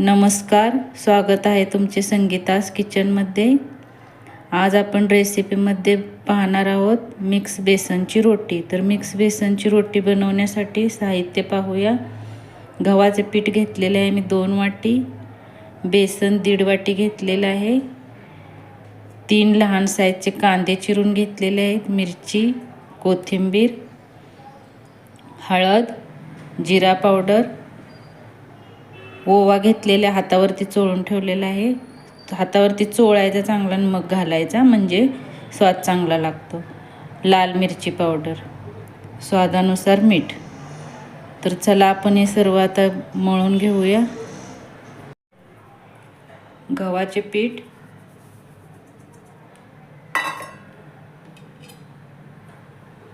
नमस्कार स्वागत आहे तुमचे संगीतास किचनमध्ये. आज आपण रेसिपीमध्ये पाहणार आहोत मिक्स बेसनची रोटी. तर मिक्स बेसनची रोटी बनवण्यासाठी साहित्य पाहूया. गव्हाचे पीठ घेतलेले आहे मी दोन वाटी. बेसन दीड वाटी घेतलेलं आहे. तीन लहान साईजचे कांदे चिरून घेतलेले आहेत. मिरची कोथिंबीर हळद जिरा पावडर ओवा घेतलेल्या हातावरती चोळून ठेवलेला आहे. हातावरती चोळायचा चांगला आणि मग घालायचा म्हणजे स्वाद चांगला लागतो. लाल मिरची पावडर. स्वादानुसार मीठ. तर चला आपण हे सर्व आता मळून घेऊया. गव्हाचे पीठ.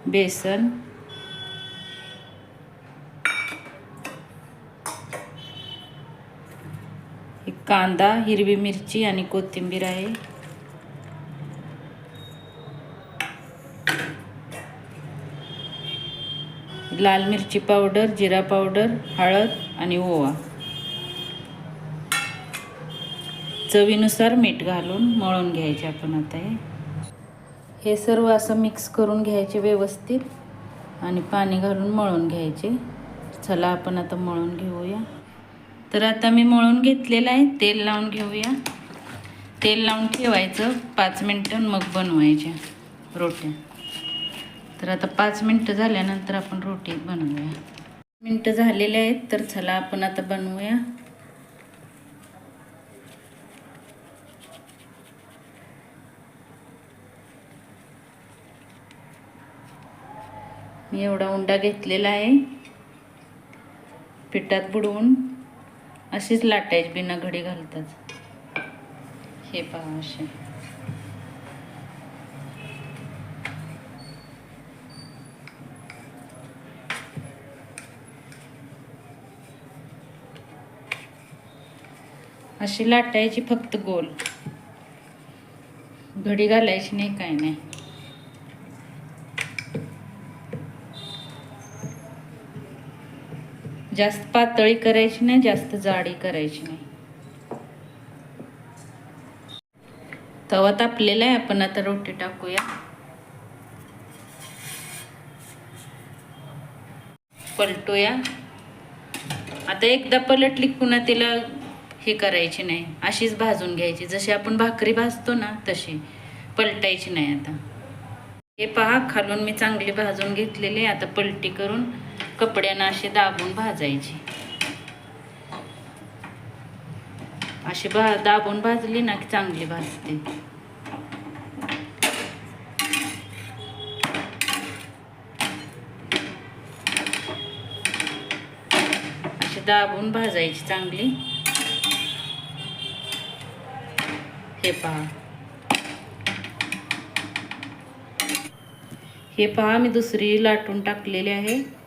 बेसन. कांदा हिरवी मिरची आणि कोथिंबीर आहे. लाल मिरची पावडर जिरा पावडर हळद आणि ओवा. चवीनुसार मीठ घालून मळून घ्यायचे आपण आता हे. हे सर्व असं मिक्स करून घ्यायचे व्यवस्थित आणि पाणी घालून मळून घ्यायचे. चला आपण आता मळून घेऊया. तर आता मी मळून घेतलेलं आहे. तेल लावून घेऊया. तेल लावून ठेवायचं. पाच मिनटं मग बनवायच्या रोट्या. तर आता पाच मिनटं झाल्यानंतर आपण रोटी बनवूया. मिनटं झालेले आहेत तर चला आपण आता बनवूया. मी एवढा उंडा घेतलेला आहे. पिठात बुडवून. अशीच लाटायची बिना घडी घालतात हे पहा असे अशी लाटायची फक्त गोल. घडी घालायची नाही काय नाही. जास्त पातळी करायची नाही जास्त जाडी करायची नाही. तवा तापलेला आहे आपण आता रोटी टाकूया. पलटूया. आता एकदा पलटली पुन्हा तिला हे करायची नाही अशीच भाजून घ्यायची. जशी आपण भाकरी भाजतो ना तशी पलटायची नाही आता. हे पहा खालून मी चांगली भाजून घेतलेली आता पलटी करून कपड्यानं असे दाबून भाजायची. अशी भा दाबून भाजली ना की चांगली भाजते. अशी दाबून भाजायची चांगली. हे पहा. हे पहा मी दुसरी लाटून टाकलेली आहे.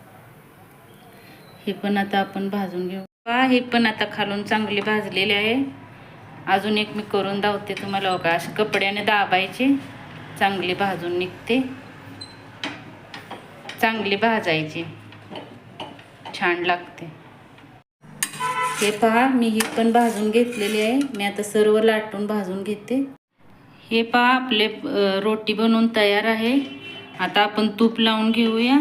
हे पण आता आपण भाजून घेऊ. पहा हे पण आता खालून चांगली भाजलेली आहे. अजून एक मी करून दावते तुम्हाला बघा. असे कपड्याने दाबायचे. चांगली भाजून निघते. चांगली भाजायची. छान लागते. हे पहा मी ही पण भाजून घेतलेली आहे. मी आता सर्व लाटून भाजून घेते. हे पहा आपले रोटी बनवून तयार आहे. आता आपण तूप लावून घेऊया.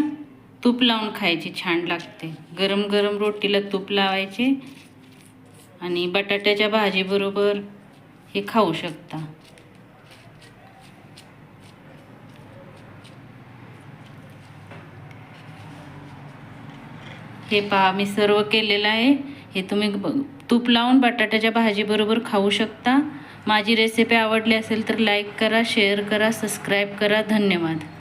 तूप लावून खायची छान लागते. गरम गरम रोटीला तूप लावायचे आणि बटाट्याच्या भाजीबरोबर हे खाऊ शकता. हे पहा मी सर्व केलेलं आहे. हे तुम्ही तूप लावून बटाट्याच्या भाजीबरोबर खाऊ शकता. माझी रेसिपी आवडली असेल तर लाईक करा शेअर करा सबस्क्राईब करा. धन्यवाद.